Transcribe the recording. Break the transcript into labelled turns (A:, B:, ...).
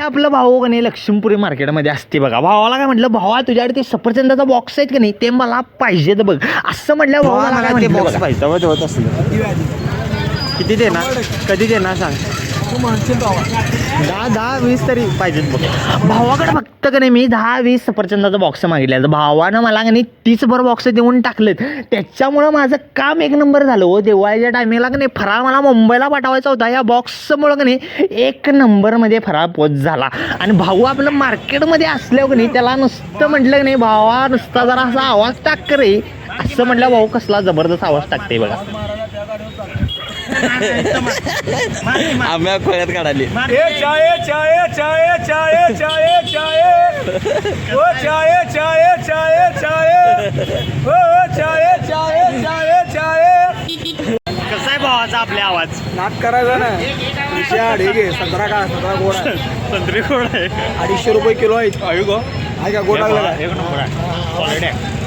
A: हे आपलं भाऊ का नाही लक्ष्मीपुरी मार्केटमध्ये असते बघा. भावाला काय म्हटलं भावा तुझ्याकडे ते सफरचंदाचा बॉक्स आहेत का नाही ते मला पाहिजेत बघ. असं म्हटलं भावाला काय म्हटलं बघा.
B: पाहिजे किती देणार कधी देणार सांग. दहा दहा वीस तरी पाहिजेत बघ.
A: भावाकडे फक्त का नाही मी दहा वीस सफरचंदाचा बॉक्स मागितला भावानं मला का नाही तीस भर बॉक्स देऊन टाकलेत. त्याच्यामुळं माझं काम एक नंबर झालं हो. दिवाळीच्या टायमिंगला का नाही फराळ मला मुंबईला पाठवायचा होता. या बॉक्समुळं का नाही एक नंबरमध्ये फराळ पोच झाला. आणि भाऊ आपलं मार्केटमध्ये असल्यावर का नाही त्याला नुसतं म्हटलं की नाही भावा नुसता जरा असा आवाज टाक रे. असं म्हटलं भाऊ कसला जबरदस्त आवाज टाकते बघा.
B: आम्ही खोळ्यात काढाली
C: ए चाये चाये चाये चाये चाये चाये. ओ चाये चाये चाये चाये. ओ चाये चाये चाये चाये.
A: कसा आहे भावाचा आपले आवाज?
C: नाक करायचा ना विषय घे संत्रा का संत्रा गोड आहे.
A: संत्री खोड आहे.
C: अडीचशे रुपये किलो आहे
A: अयो गो.
C: आहे का गोड लागला का?
A: एक नंबर आहे. आहे.